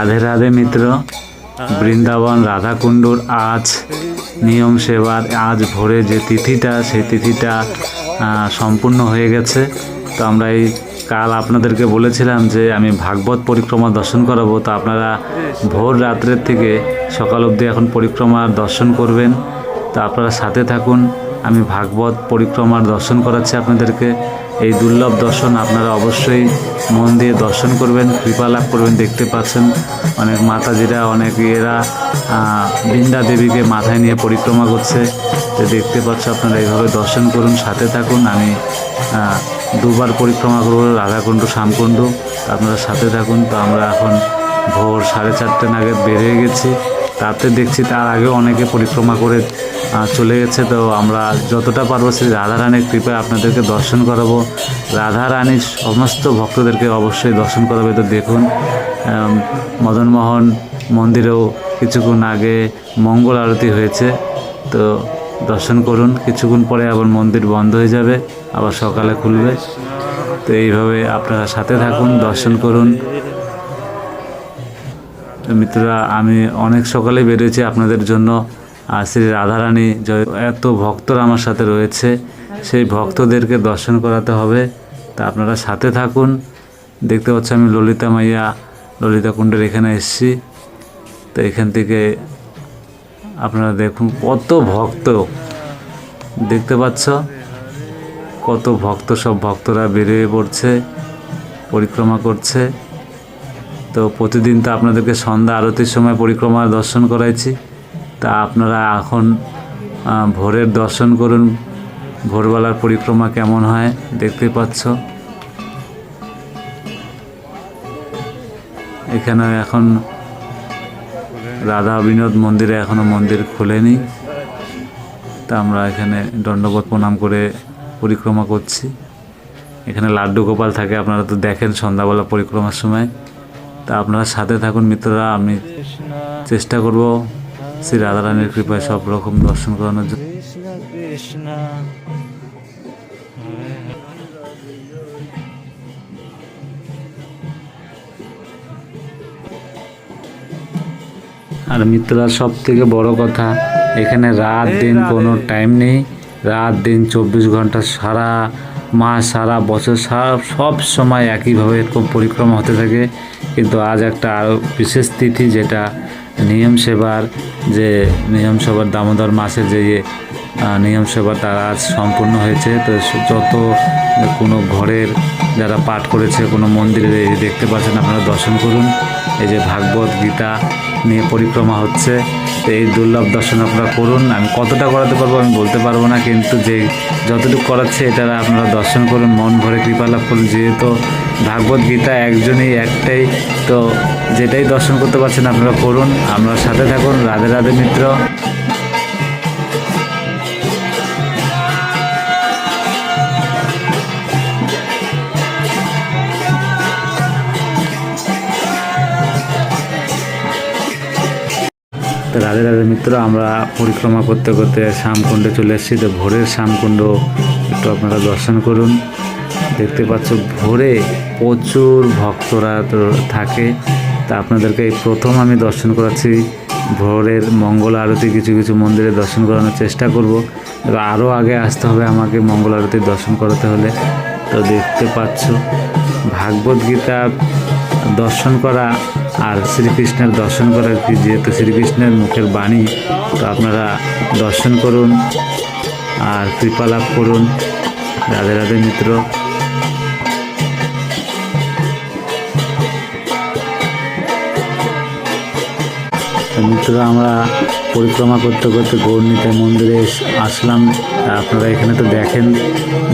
রাধে রাধে মিত্র। বৃন্দাবন রাধাকুণ্ডুর আজ নিয়ম সেবার, আজ ভোরে যে তিথিটা, সেই তিথিটা সম্পূর্ণ হয়ে গেছে। তো আমরা এই কাল আপনাদেরকে বলেছিলাম যে আমি ভাগবত পরিক্রমা দর্শন করাবো। তো আপনারা ভোর রাত্রের থেকে সকাল অবধি এখন পরিক্রমার দর্শন করবেন। তো আপনারা সাথে থাকুন। আমি ভাগবত পরিক্রমার দর্শন করাচ্ছি আপনাদেরকে। এই দুর্লভ দর্শন আপনারা অবশ্যই মন দিয়ে দর্শন করবেন, কৃপা লাভ করবেন, দেখতে পাচ্ছেন। অনেক মাতাজিরা, অনেক ইয়েরা বৃন্দা দেবীকে মাথায় নিয়ে পরিক্রমা করছে। তো দেখতে পাচ্ছ আপনারা এইভাবে দর্শন করুন, সাথে থাকুন। আমি দুবার পরিক্রমা করব, রাধাকুণ্ড, শ্যামকুণ্ড। আপনারা সাথে থাকুন। তো আমরা এখন ভোর সাড়ে চারটে নাগাদ বেরিয়ে গেছি। তাতে দেখছি তার আগে অনেকে পরিক্রমা করে চলে গেছে। তো আমরা যতটা পারব শ্রী রাধারানীর কৃপায় আপনাদেরকে দর্শন করাবো। রাধারানীর সমস্ত ভক্তদেরকে অবশ্যই দর্শন করাবে। তো দেখুন মদনমোহন মন্দিরেও কিছুক্ষণ আগে মঙ্গল আরতি হয়েছে। তো দর্শন করুন, কিছুক্ষণ পরে আবার মন্দির বন্ধ হয়ে যাবে, আবার সকালে খুলবে। তো এইভাবে আপনারা সাথে থাকুন, দর্শন করুন। তো মিত্ররা, আমি অনেক সকালে বেরিয়েছি আপনাদের জন্য। আর শ্রী রাধারানী এত ভক্তরা আমার সাথে রয়েছে, সেই ভক্তদেরকে দর্শন করাতে হবে। তা আপনারা সাথে থাকুন। দেখতে পাচ্ছি আমি ললিতা মাইয়া, ললিতা কুণ্ডের এখানে এসেছি। তো এখান থেকে আপনারা দেখুন কত ভক্ত। দেখতে পাচ্ছ? কত ভক্ত, সব ভক্তরা বেরিয়ে পড়ছে, পরিক্রমা করছে। তো প্রতিদিন তো আপনাদেরকে সন্ধ্যা আরতির সময় পরিক্রমা দর্শন করাইছি। তা আপনারা এখন ভোরের দর্শন করুন। ভোরবেলার পরিক্রমা কেমন হয় দেখতে পাচ্ছ। এখানে এখন রাধা বিনোদ মন্দিরে এখনও মন্দির খোলেনি। তা আমরা এখানে দণ্ডবোধ প্রণাম করে পরিক্রমা করছি। এখানে লাড্ডু গোপাল থাকে আপনারা তো দেখেন সন্ধ্যাবেলা পরিক্রমার সময়। তা আপনারা সাথে থাকুন মিত্ররা আমি চেষ্টা করব শ্রী রাধারানীর কৃপায় সব রকম দর্শন করানোর জন্য। আর মিত্ররা সব থেকে বড় কথা এখানে রাত দিন কোনো টাইম নেই। রাত দিন চব্বিশ ঘণ্টা সারা মাস সারা বছর সারা সব সময় একইভাবে এরকম পরিক্রমা হতে থাকে। কিন্তু আজ একটা আরও বিশেষ তিথি যেটা নিয়ম সেবার যে নিয়ম সেবার দামোদর মাসে যে ইয়ে, নিয়ম সেবা তারা আজ সম্পূর্ণ হয়েছে। তো যত কোনো ঘরের যারা পাঠ করেছে কোনো মন্দিরে দেখতে পাচ্ছেন আপনারা দর্শন করুন। এই যে ভাগবত গীতা নিয়ে পরিক্রমা হচ্ছে, তো এই দুর্লভ দর্শন আপনারা করুন। আমি কতটা করাতে পারব আমি বলতে পারব না, কিন্তু যে যতটুকু করাচ্ছে এটা আপনারা দর্শন করুন, মন ভরে কৃপা লাভ করুন। যেহেতু ভাগবত গীতা একজনই একটাই, তো যেটাই দর্শন করতে পারছেন আপনারা করুন। আমরা সাথে থাকুন। রাধে রাধে মিত্র। তো রাধে রাধে মিত্র, আমরা পরিক্রমা করতে করতে শ্যামকুণ্ডে চলে এসেছি। তো ভোরের শ্যামকুণ্ড একটু আপনারা দর্শন করুন। দেখতে পাচ্ছ ভোরে প্রচুর ভক্তরা তো থাকে। তা আপনাদেরকে এই প্রথম আমি দর্শন করাচ্ছি। ভোরের মঙ্গল আরতি, কিছু কিছু মন্দিরে দর্শন করানোর চেষ্টা করব। আরও আগে আসতে হবে আমাকে মঙ্গল আরতি দর্শন করাতে হলে। তো দেখতে পাচ্ছ ভাগবত গীতা দর্শন করা আর শ্রীকৃষ্ণের দর্শন করার কি? যেহেতু শ্রীকৃষ্ণের মুখের বাণী, তো আপনারা দর্শন করুন আর কৃপা লাভ করুন। রাধে রাধে মিত্র। তো মিত্ররা আমরা পরিক্রমা করতে করতে গৌরনীতে মন্দিরে আসলাম। আপনারা এখানে তো দেখেন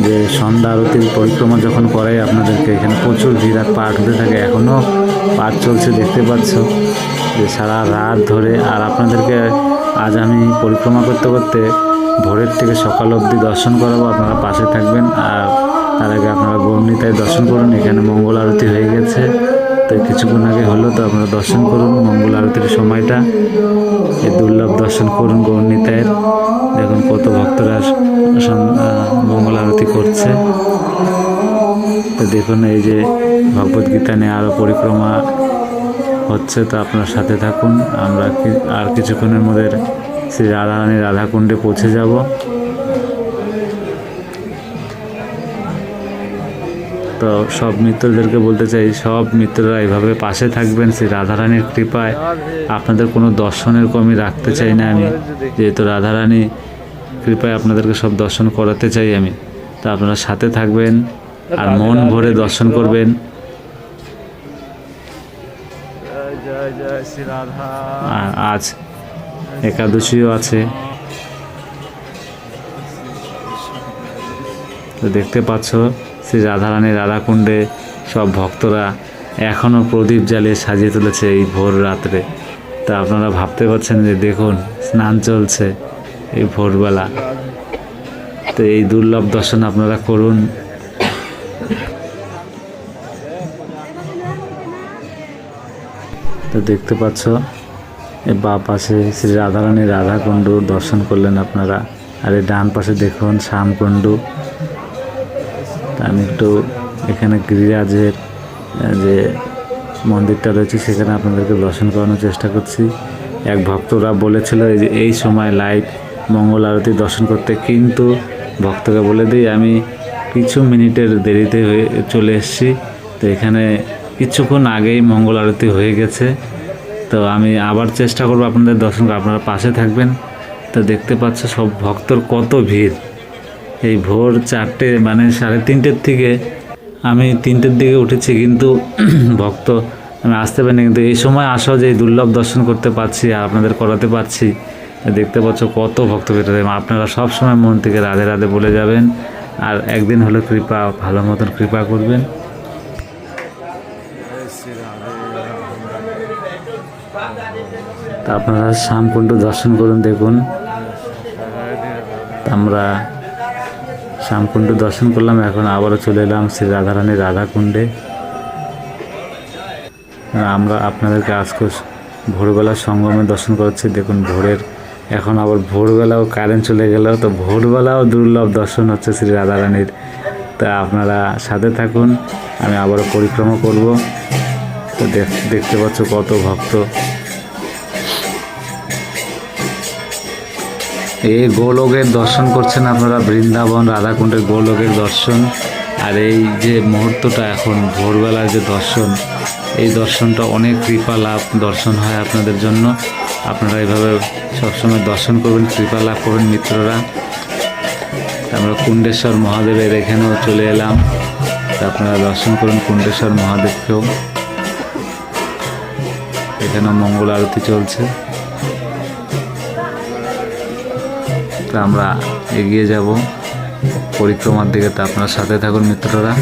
যে সন্ধ্যা আরতির পরিক্রমা যখন করে আপনাদেরকে এখানে প্রচুর ভিড় আর পাঠ হতে থাকে। এখনও পাঠ চলছে, দেখতে পাচ্ছ যে সারা রাত ধরে আর আপনাদেরকে আজ আমি পরিক্রমা করতে করতে ভোরের থেকে সকাল অবধি দর্শন করাবো। আপনারা পাশে থাকবেন আর তার আগে আপনারা গৌরনীতায় দর্শন করুন। এখানে মঙ্গল আরতি হয়ে গেছে। তো কিছুক্ষণ আগে হলো, তো আপনারা দর্শন করুন মঙ্গল আরতির সময়টা। এই দুর্লভ দর্শন করুন গৌরনীতায়ের। দেখুন কত ভক্তরা মঙ্গল আরতি করছে। তো দেখুন, এই যে ভগবদ্গীতা নিয়ে আরও পরিক্রমা হচ্ছে, তো আপনার সাথে থাকুন। আমরা আর কিছুক্ষণের মধ্যে শ্রী রাধারানী রাধাকুণ্ডে পৌঁছে যাব। তো সব মিত্রদেরকে বলতে চাই, সব মিত্ররা এইভাবে পাশে থাকবেন। শ্রী রাধারানীর কৃপায় আপনাদের কোনো দর্শনের কমি রাখতে চাই না আমি। যেহেতু রাধারানী কৃপায় আপনাদেরকে সব দর্শন করাতে চাই আমি। তো আপনারা সাথে থাকবেন। আর মন ভরে দর্শন করবেন। জয় জয় জয় শ্রী রাধা। আর আজ একাদশীও আছে। তো দেখতে পাচ্ছ শ্রী রাধারানী রাধাকুণ্ডে সব ভক্তরা এখনও প্রদীপ জ্বালিয়ে সাজিয়ে তুলেছে এই ভোর রাত্রে। তা আপনারা ভাবতে পারছেন যে দেখুন স্নান চলছে এই ভোরবেলা। তো এই দুর্লভ দর্শন আপনারা করুন। তো দেখতে পাচ্ছ। বা পাশে শ্রী রাধারানী রাধাকুণ্ডু দর্শন করলেন আপনারা। আর এই ডান পাশে দেখুন শ্যামকুণ্ডু। আমি একটু এখানে গিরিরাজের যে মন্দিরটা রয়েছে সেখানে আপনাদেরকে দর্শন করানোর চেষ্টা করছি। এক ভক্তরা বলেছিল যে এই সময় লাইভ মঙ্গল আরতি দর্শন করতে, কিন্তু ভক্তকে বলে দিই আমি কিছু মিনিটের দেরিতে হয়ে চলে এসেছি। তো এখানে কিছুক্ষণ আগেই মঙ্গল আরতি হয়ে গেছে। তো আমি আবার চেষ্টা করব আপনাদের দর্শন। আপনারা পাশে থাকবেন। তো দেখতে পাচ্ছ সব ভক্তর কত ভিড়। এই ভোর চারটে মানে সাড়ে তিনটের থেকে আমি তিনটের দিকে উঠেছি, কিন্তু ভক্ত আমি আসতে পারিনি। কিন্তু এই সময় আসাও যে দুর্লভ দর্শন করতে পারছি, আর আপনাদের করাতে পারছি, দেখতে পাচ্ছ কত ভক্ত বেরোতে আপনারা সব সময় মন থেকে রাধে রাধে বলে যাবেন, আর একদিন হলে কৃপা, ভালো মতন কৃপা করবেন। তা আপনারা শ্যামকুণ্ড দর্শন করুন, দেখুন। আমরা শ্যামকুণ্ড দর্শন করলাম, এখন আবারও চলে এলাম শ্রী রাধারানী রাধাকুণ্ডে। আমরা আপনাদেরকে আজকে ভোরবেলা সঙ্গমে দর্শন করাচ্ছি, দেখুন ভোরের। এখন আবার ভোরবেলাও কারেন্ট চলে গেল, তো ভোরবেলাও দুর্লভ দর্শন হচ্ছে শ্রী রাধারানীর। তা আপনারা সাথে থাকুন, আমি আবারও পরিক্রমা করব। তো দেখ- দেখতে পাচ্ছ কত ভক্ত। এই গোলকের দর্শন করছেন আপনারা বৃন্দাবন, রাধাকুণ্ডের গোলকের দর্শন। আর এই যে মুহূর্তটা এখন, ভোরবেলার যে দর্শন, এই দর্শনটা অনেক কৃপা লাভ, দর্শন হয় আপনাদের জন্য। আপনারা এইভাবে সবসময় দর্শন করবেন, কৃপা লাভ করবেন মিত্ররা। আমরা কুণ্ডেশ্বর মহাদেবের এখানেও চলে এলাম। আপনারা দর্শন করুন কুণ্ডেশ্বর মহাদেবকেও। এখানেও মঙ্গল আরতি চলছে। তো আমরা এগিয়ে যাব। পরিক্রমার দিকে তা আপনার সাথে থাকুন মিত্ররা।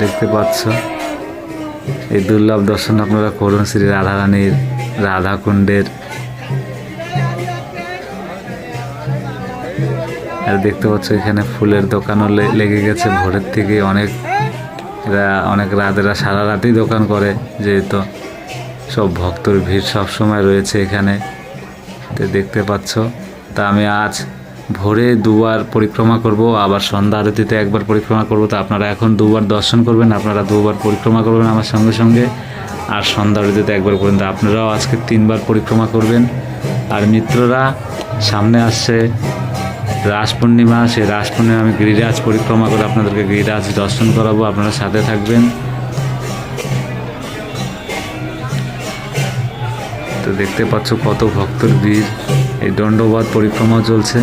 দেখতে পাচ্ছ? এই দুর্লভ দর্শন আপনারা করুন শ্রী রাধারানীর রাধাকুণ্ডের। আর দেখতে পাচ্ছ এখানে ফুলের দোকানও লেগে গেছে। ভোরের থেকে অনেক অনেক রাতেরা সারা রাতেই দোকান করে, যেহেতু সব ভক্তর ভিড় সব সময় রয়েছে এখানে। তো দেখতে পাচ্ছ। তা আমি আজ ভোরে দুবার পরিক্রমা করব, আবার সন্ধ্যা আরতিতে একবার পরিক্রমা করব। তো আপনারা এখন দুবার দর্শন করবেন, আপনারা দুবার পরিক্রমা করবেন আমার সঙ্গে সঙ্গে। আর সন্ধ্যা আরতিতে একবার করবেন তো আপনারাও আজকে তিনবার পরিক্রমা করবেন। আর মিত্ররা, সামনে আসছে রাস পূর্ণিমা। সেই রাস পূর্ণিমা আমি গিরিরাজ পরিক্রমা করে আপনাদেরকে গিরিরাজ দর্শন করাবো। আপনারা সাথে থাকবেন। তো দেখতে পাচ্ছ কত ভক্তর ভিড়। এই দণ্ডবাদ পরিক্রমা চলছে।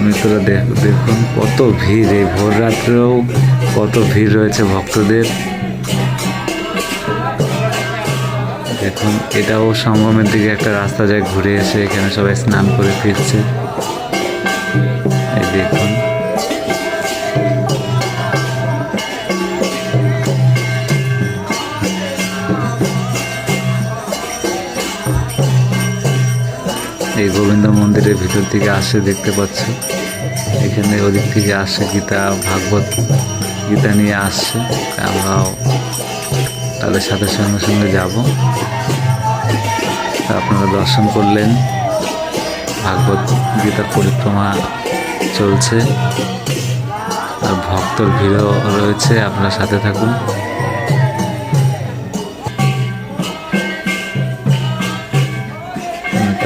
মিত্ররা দেখ- দেখুন কত ভিড়। এই ভোর রাত্রেও কত ভিড় রয়েছে ভক্তদের। দেখুন, এটাও সঙ্গমের দিকে একটা রাস্তা যায়, ঘুরে এসে এখানে সবাই স্নান করে ফিরছে। গোবিন্দ মন্দিরের ভিতর থেকে আসে দেখতে পাচ্ছি। এখানে ওদিক থেকে আসে গীতা, ভাগবত গীতা নিয়ে আসছে আমরাও তাদের সাথে সঙ্গে সঙ্গে যাব। আপনারা দর্শন করলেন। ভাগবত গীতার পরিক্রমা চলছে। আর ভক্তর ভিড়ও রয়েছে। আপনার সাথে থাকুন।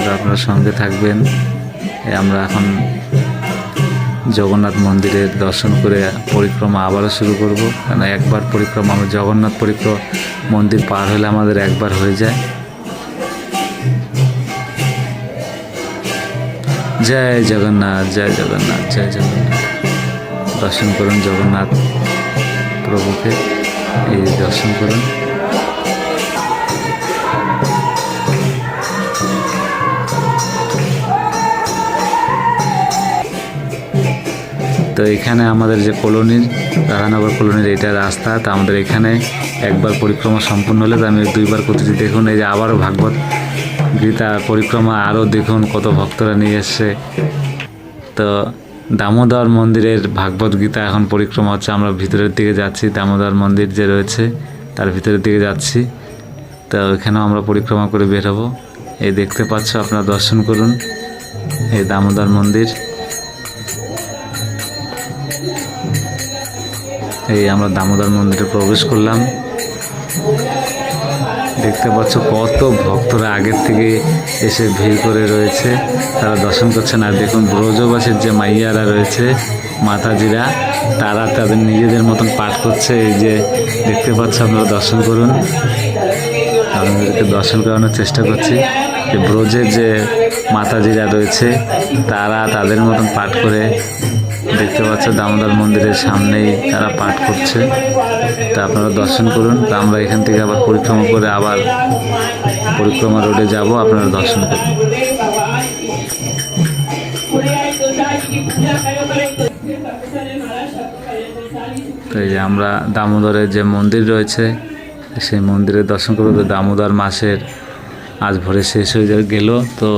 মিত্ররা আপনার সঙ্গে থাকবেন। আমরা এখন জগন্নাথ মন্দিরের দর্শন করে পরিক্রমা আবারও শুরু করব। কারণ একবার পরিক্রমা, আমরা জগন্নাথ পরিক্রমা মন্দির পার হলে আমাদের একবার হয়ে যায়। জয় জগন্নাথ জয় জগন্নাথ জয় জগন্নাথ। দর্শন করুন জগন্নাথ প্রভুকে, এই দর্শন করুন। তো এখানে আমাদের যে কলোনির, রাধানগর কলোনির এটা রাস্তা, তা আমাদের এখানে একবার পরিক্রমা সম্পূর্ণ হলে তো আমি দুইবার করতেছি দেখুন এই যে আবারও ভাগবত গীতা পরিক্রমা, আরও দেখুন কত ভক্তরা নিয়ে এসছে। তো দামোদর মন্দিরের ভাগবত গীতা এখন পরিক্রমা হচ্ছে, আমরা ভিতরের দিকে যাচ্ছি, দামোদর মন্দির যে রয়েছে, তার ভিতরের দিকে যাচ্ছি। তো এখানেও আমরা পরিক্রমা করে বের হব। এই দেখতে পাচ্ছ, আপনারা দর্শন করুন, এই দামোদর মন্দির। এই আমরা দামোদর মন্দিরে প্রবেশ করলাম। দেখতে পাচ্ছ কত ভক্তরা আগের থেকে এসে ভিড় করে রয়েছে। তারা দর্শন করছেন। আর দেখুন, ব্রজবাসীর যে মাইয়ারা রয়েছে, মাতাজিরা, তারা তাদের নিজেদের মতন পাঠ করছে। এই যে দেখতে পাচ্ছ, আপনারা দর্শন করুন। আপনাদেরকে দর্শন করানোর চেষ্টা করছি। যে ব্রজের যে মাতাজিরা রয়েছে, তারা তাদের মতন পাঠ করে দেখতে পাচ্ছ দামোদর মন্দিরের সামনেই তারা পাঠ করছে। তা আপনারা দর্শন করুন। তা আমরা এখান থেকে আবার পরিক্রমা করে আবার পরিক্রমা রোডে যাব। আপনারা দর্শন করুন। তো এই যে আমরা দামোদরের যে মন্দির রয়েছে, সেই মন্দিরে দর্শন করব। দামোদর মাসের আজ ভোরে শেষ হয়ে গেল। তো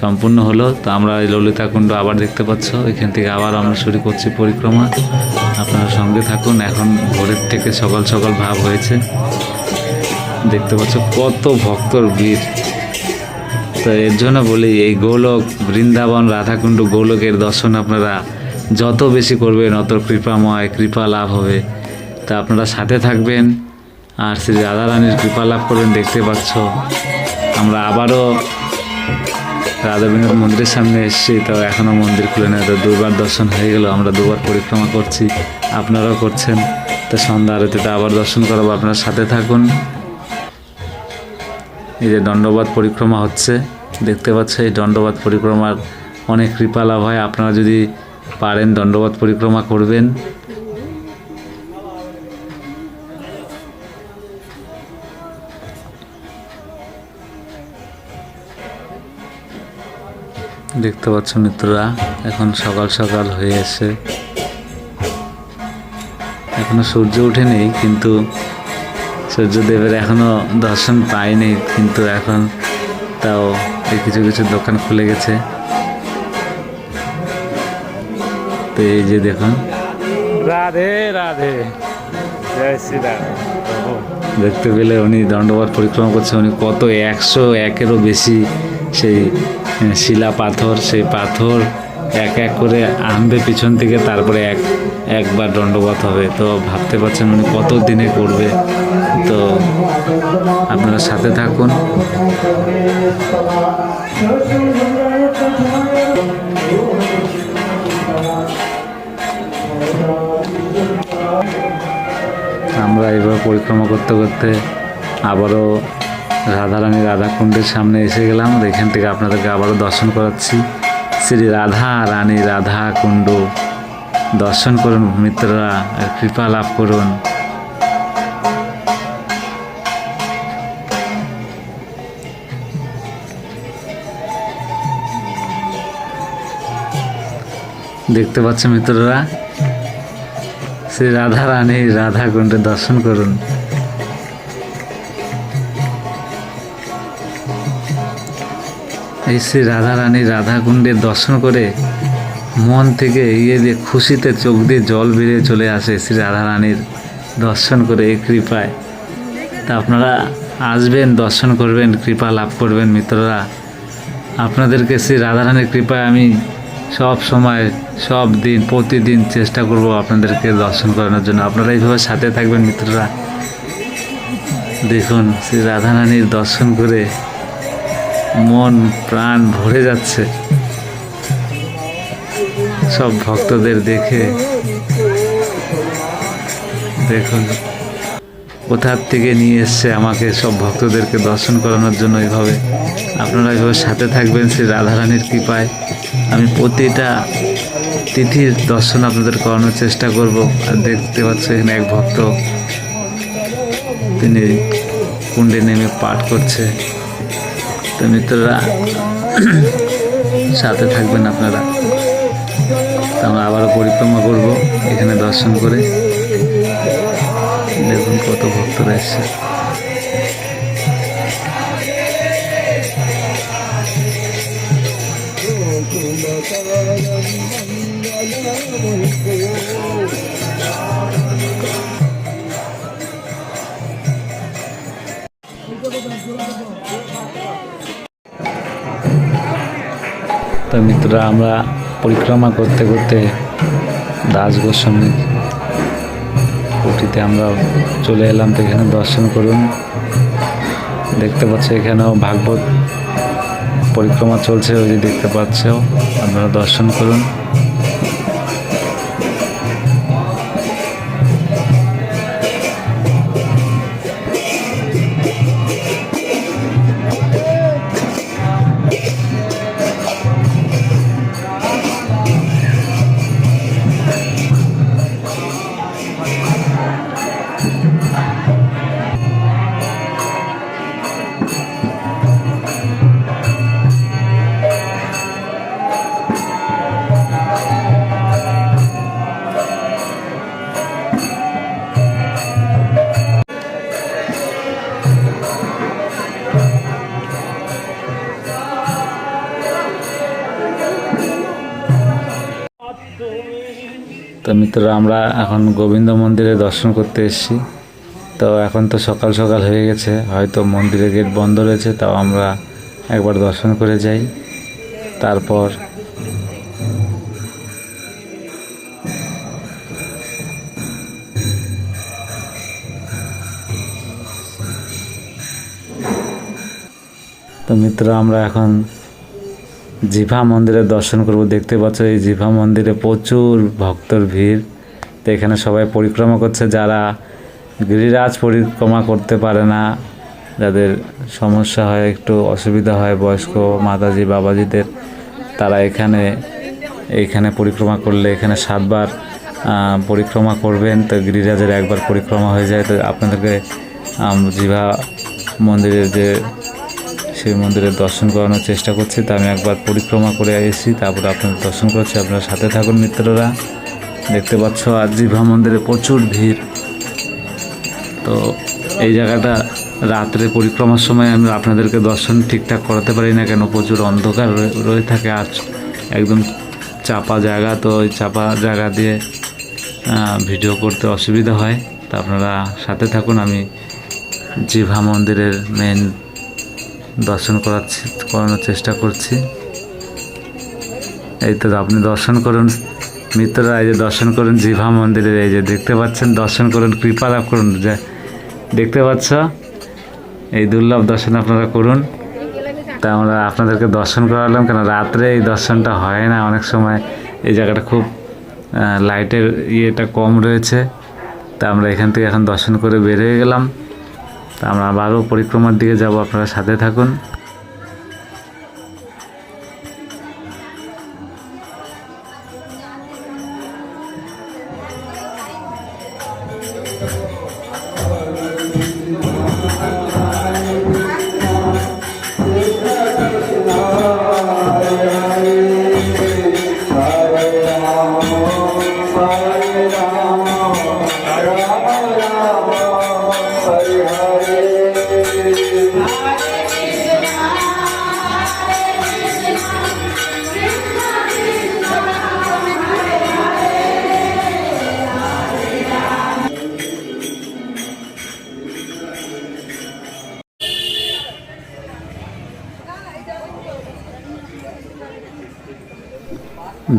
সম্পূর্ণ হলো। তো আমরা এই ললিতাকুণ্ড আবার দেখতে পাচ্ছ। এখান থেকে আবার আমরা শুরু করছি পরিক্রমা। আপনারা সঙ্গে থাকুন। এখন ভোরের থেকে সকাল সকাল ভাব হয়েছে। দেখতে পাচ্ছ কত ভক্তর ভিড়। তো এর জন্য বলি, এই গোলক বৃন্দাবন রাধাকুণ্ড গোলকের দর্শন আপনারা যত বেশি করবেন, অত কৃপাময়, কৃপা লাভ হবে। তা আপনারা সাথে থাকবেন আর শ্রী রাধারানীর কৃপা লাভ করবেন। দেখতে পাচ্ছ, আমরা আবারও রাধাবিনোদ মন্দিরের সামনে এসেছি, তো এখনও মন্দির খুলে নেই। তো দুবার দর্শন হয়ে গেল, আমরা দুবার পরিক্রমা করছি, আপনারাও করছেন। তো সন্ধ্যা আরতিতে আবার দর্শন করাবো, আপনার সাথে থাকুন। এই যে দণ্ডবাদ পরিক্রমা হচ্ছে, দেখতে পাচ্ছ, এই দণ্ডবাদ পরিক্রমার অনেক কৃপা লাভ হয়। আপনারা যদি পারেন দণ্ডবাদ পরিক্রমা করবেন দেখতে পাচ্ছ মিত্ররা এখন সকাল সকাল হয়ে এসে এখনও সূর্য ওঠেনি কিন্তু সূর্যদেবের এখনও দর্শন পাইনি কিন্তু এখন তাও কিছু কিছু দোকান খুলে গেছে। তো এই যে দেখুন। রাধে রাধে। জয় শ্রীরাম। দেখতে পেলে উনি দণ্ডবাদ পরিক্রমা করছে উনি কত একশো একেরও বেশি সেই শিলা পাথর, সেই পাথর এক এক করে আনবে পিছন থেকে, তারপরে এক, একবার দণ্ডবাদ হবে। তো ভাবতে পারছেন উনি কত দিনে করবে। তো আপনারা সাথে থাকুন। আমরা এবার পরিক্রমা করতে করতে আবারও রাধারানী রাধাকুণ্ডের সামনে এসে গেলাম। এখান থেকে আপনাদেরকে আবারও দর্শন করাচ্ছি। শ্রী রাধা রানী রাধা কুণ্ড দর্শন করুন মিত্ররা কৃপা লাভ করুন। দেখতে পাচ্ছেন মিত্ররা? শ্রী রাধা রানী রাধা কুণ্ডে দর্শন করুন। এই শ্রী রাধা রানী রাধা কুণ্ডের দর্শন করে মন থেকে ইয়ে দিয়ে খুশিতে চোখ দিয়ে জল বেরিয়ে চলে আসে শ্রী রাধা রানীর দর্শন করে এই কৃপায়। তা আপনারা আসবেন, দর্শন করবেন, কৃপা লাভ করবেন মিত্ররা। আপনাদেরকে শ্রী রাধারানীর কৃপায় আমি সব সময়, সব দিন, প্রতিদিন চেষ্টা করব আপনাদেরকে দর্শন করানোর জন্য। আপনারা এইভাবে সাথে থাকবেন মিত্ররা। দেখুন শ্রী রাধারানীর দর্শন করে মন, প্রাণ ভরে যাচ্ছে। সব ভক্তদের দেখে। দেখুন। কোথার থেকে নিয়ে এসছে আমাকে সব ভক্তদেরকে দর্শন করানোর জন্য এইভাবে আপনারা এইভাবে সাথে থাকবেন শ্রী রাধারানীর কৃপায়। আমি প্রতিটা তিথির দর্শন আপনাদের করানোর চেষ্টা করব। আর দেখতে পাচ্ছ এখানে এক ভক্ত। তিনি কুণ্ডে নেমে পাঠ করছে। তো মিত্ররা, সাথে থাকবেন আপনারা। তো আমরা আবারও পরিক্রমা করব এখানে দর্শন করে। দেখুন কত ভক্তরা এসছে। তো মিত্ররা আমরা পরিক্রমা করতে করতে দাস গোস্বামীর কুটিতে আমরা চলে এলাম তো এখানে দর্শন করুন। দেখতে পাচ্ছ এখানেও ভাগবত পরিক্রমা চলছে ওই যে দেখতে পাচ্ছ। আপনারা দর্শন করুন। তো আমরা এখন গোবিন্দ মন্দিরে দর্শন করতে এসেছি। তো এখন তো সকাল সকাল হয়ে গেছে, হয়তো মন্দিরের গেট বন্ধ রয়েছে, তাও আমরা একবার দর্শন করে যাই। তারপর তো মিত্র, আমরা এখন জিভা মন্দিরে দর্শন করব, দেখতে পাচ্ছ এই জিভা মন্দিরে প্রচুর ভক্তর ভিড়। তো এখানে সবাই পরিক্রমা করছে, যারা গিরিরাজ পরিক্রমা করতে পারে না, যাদের সমস্যা হয়, একটু অসুবিধা হয়, বয়স্ক মাতাজি, বাবাজিদের, তারা এখানে এইখানে পরিক্রমা করলে, এখানে সাতবার পরিক্রমা করবেন। তো গিরিরাজের একবার পরিক্রমা হয়ে যায়। তো আপনাদেরকে জিভা মন্দিরের যে সেই মন্দিরের দর্শন করানোর চেষ্টা করছি তা আমি একবার পরিক্রমা করে এসেছি, তারপরে আপনাদের দর্শন করছি আপনারা সাথে থাকুন মিত্ররা। দেখতে পাচ্ছ আর জিভা মন্দিরে প্রচুর ভিড়। তো এই জায়গাটা রাত্রে পরিক্রমার সময় আমি আপনাদেরকে দর্শন ঠিকঠাক করাতে পারি না কেন, প্রচুর অন্ধকার রয়ে থাকে আর একদম চাপা জায়গা। তো ওই চাপা জায়গা দিয়ে ভিডিও করতে অসুবিধা হয়। তা আপনারা সাথে থাকুন, আমি জিভা মন্দিরের মেন দর্শন করাচ্ছি করানোর চেষ্টা করছি। এই তো আপনি দর্শন করুন। মিত্ররা এই যে দর্শন করুন জিভা মন্দিরের এই যে দেখতে পাচ্ছেন, দর্শন করুন, কৃপা লাভ করুন, যে দেখতে পাচ্ছ? এই দুর্লভ দর্শন আপনারা করুন। তা আমরা আপনাদেরকে দর্শন করালাম, কেন রাত্রে এই দর্শনটা হয় না, অনেক সময় এই জায়গাটা খুব লাইটের ইয়েটা কম রয়েছে। তা আমরা এখান থেকে এখন দর্শন করে বের হয়ে গেলাম। আমরা আবারও পরিক্রমার দিকে যাব। আপনারা সাথে থাকুন।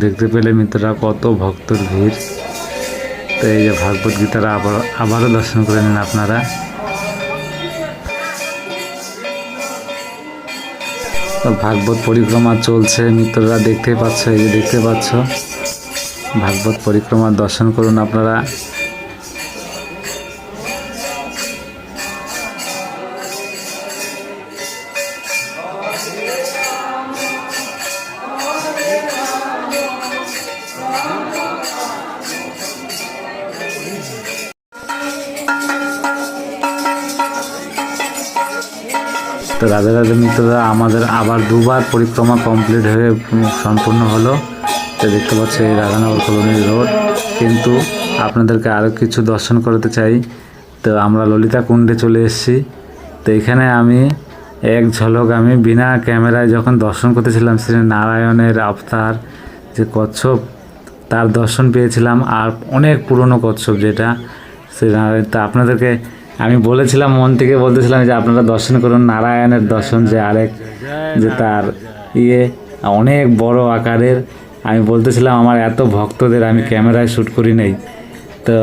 দেখতে পেলে মিত্ররা কত ভক্তর ভিড়। তো এই যে ভাগবত গীতারা আবার আবারও দর্শন করে নিন আপনারা। ভাগবত পরিক্রমা চলছে, মিত্ররা দেখতে পাচ্ছ, এই যে দেখতে পাচ্ছ। ভাগবত পরিক্রমার দর্শন করুন আপনারা। তো রাধে রাধে মিত্ররা, আমাদের আবার দুবার পরিক্রমা কমপ্লিট হয়ে সম্পূর্ণ হলো। তো দেখতে পাচ্ছি এই রাধানগর কলোনির রোড। কিন্তু আপনাদেরকে আরও কিছু দর্শন করতে চাই। তো আমরা ললিতা কুণ্ডে চলে এসেছি। তো এখানে আমি এক ঝলক, আমি বিনা ক্যামেরায় যখন দর্শন করতেছিলাম শ্রী নারায়ণের অবতার যে কচ্ছপ, তার দর্শন পেয়েছিলাম। আর অনেক পুরনো কচ্ছপ যেটা, শ্রী নারায়ণ, তা আপনাদেরকে আমি বলেছিলাম, মন থেকে বলতেছিলাম যে আপনারা দর্শন করুন, নারায়ণের দর্শন যে আরেক, যে তার ইয়ে অনেক বড় আকারের। আমি বলতেছিলাম, আমার এত ভক্তদের আমি ক্যামেরায় শ্যুট করি নাই। তো,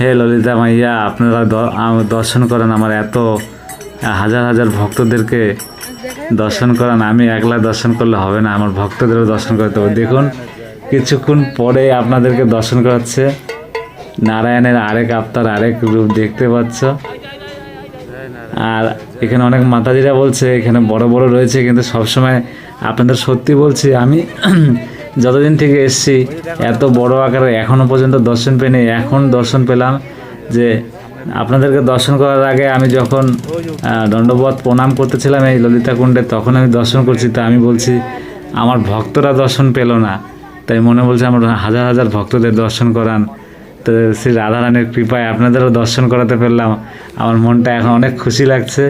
হে ললিতা মাইয়া, আপনারা দর্শন করেন, আমার এত হাজার হাজার ভক্তদেরকে দর্শন করান। আমি একলা দর্শন করলে হবে না, আমার ভক্তদেরও দর্শন করতে হবে। দেখুন, কিছুক্ষণ পরে আপনাদেরকে দর্শন করাচ্ছে। নারায়ণের আরেক আবতার, আরেক রূপ দেখতে পাচ্ছ। আর এখানে অনেক মাতাজিরা বলছে, এখানে বড় বড় রয়েছে, কিন্তু সবসময় আপনাদের সত্যি বলছি, আমি যতদিন থেকে এসছি, এত বড় আকারে এখনও পর্যন্ত দর্শন পেনি এখন দর্শন পেলাম যে আপনাদেরকে দর্শন করার আগে আমি যখন দণ্ডবোধ প্রণাম করতেছিলাম এই ললিতা কুণ্ডে, তখন আমি দর্শন করছি, তো আমি বলছি, আমার ভক্তরা দর্শন পেল না। তাই মনে বলছে, আমার হাজার হাজার ভক্তদের দর্শন করান। তো শ্রী রাধারানীর কৃপায় আপনাদেরও দর্শন করাতে পারলাম। আমার মনটা এখন অনেক খুশি লাগছে।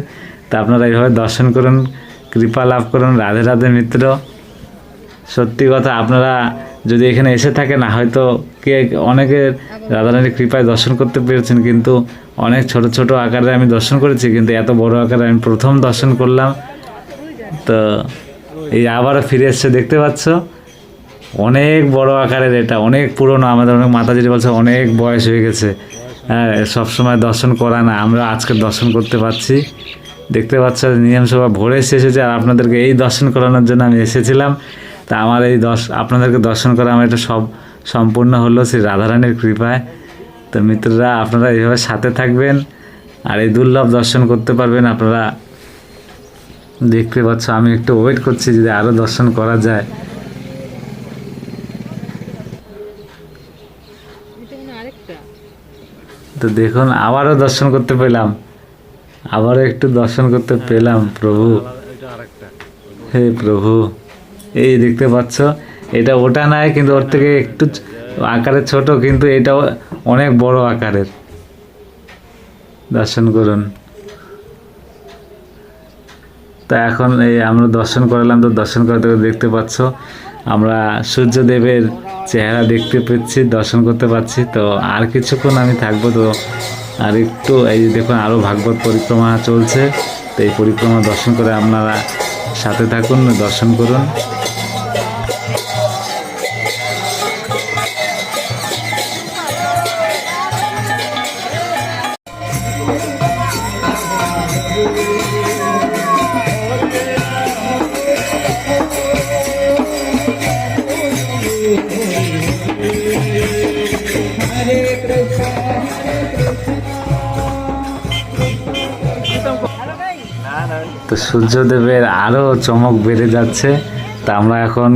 তা আপনারা এইভাবে দর্শন করুন, কৃপা লাভ করুন, রাধে রাধে মিত্র। সত্যি কথা, আপনারা যদি এখানে এসে থাকেন হয়তো কে অনেকে রাধারানীর কৃপায় দর্শন করতে পেরেছেন, কিন্তু অনেক ছোট ছোট আকারে আমি দর্শন করেছি, কিন্তু এত বড় আকারে আমি প্রথম দর্শন করলাম। তো এই আবারও ফিরে এসছে দেখতে পাচ্ছ। অনেক বড় আকারের এটা, অনেক পুরনো, আমাদের অনেক মাতাজির বলছে অনেক বয়স হয়ে গেছে। হ্যাঁ সবসময় দর্শন করা না, আমরা আজকে দর্শন করতে পারছি। দেখতে পাচ্ছ, নিয়ম সভা ভোরে শেষ হয়েছে আর আপনাদেরকে এই দর্শন করানোর জন্য আমি এসেছিলাম। তা আমার এই দশ আপনাদেরকে দর্শন করা আমার এটা সব সম্পূর্ণ হলো শ্রী রাধারানীর কৃপায়। তো মিত্ররা, আপনারা এইভাবে সাথে থাকবেন আর এই দুর্লভ দর্শন করতে পারবেন। আপনারা দেখতে পাচ্ছ, আমি একটু ওয়েট করছি যদি আরও দর্শন করা যায় এটা মনে হয় আরেকটা তো দেখুন আবারও দর্শন করতে পেলাম। আবারও একটু দর্শন করতে পেলাম প্রভু। হে প্রভু এই দেখতে পাচ্ছ এটা ওটা নয় কিন্তু ওর থেকে একটু চ- আকারে ছোট কিন্তু এটাও অনেক বড় আকারের। দর্শন করুন। তা এখন এই আমরা দর্শন করালাম তো দর্শন করতে দেখতে পাচ্ছ আমরা সূর্যদেবের চেহারা দেখতে পাচ্ছি দর্শন করতে পারছি, তো আর কিছুক্ষণ আমি থাকব, তো আর একটু, এই যে দেখুন আরও ভাগবত পরিক্রমা চলছে, তো এই পরিক্রমা দর্শন করে আপনারা সাথে থাকুন, দর্শন করুন। তো সূর্যদেবের আরও চমক বেড়ে যাচ্ছে। তা আমরা এখন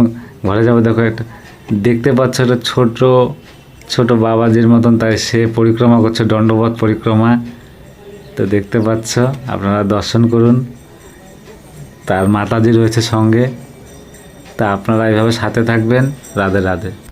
ঘরে যাব। দেখো একটা, দেখতে পাচ্ছ একটা ছোট ছোট বাবাজির মতন তাই সে পরিক্রমা করছে দণ্ডবত পরিক্রমা। তো দেখতে পাচ্ছ, আপনারা দর্শন করুন। তার মাতাজি রয়েছে সঙ্গে। তা আপনারা এইভাবে সাথে থাকবেন। রাধে রাধে।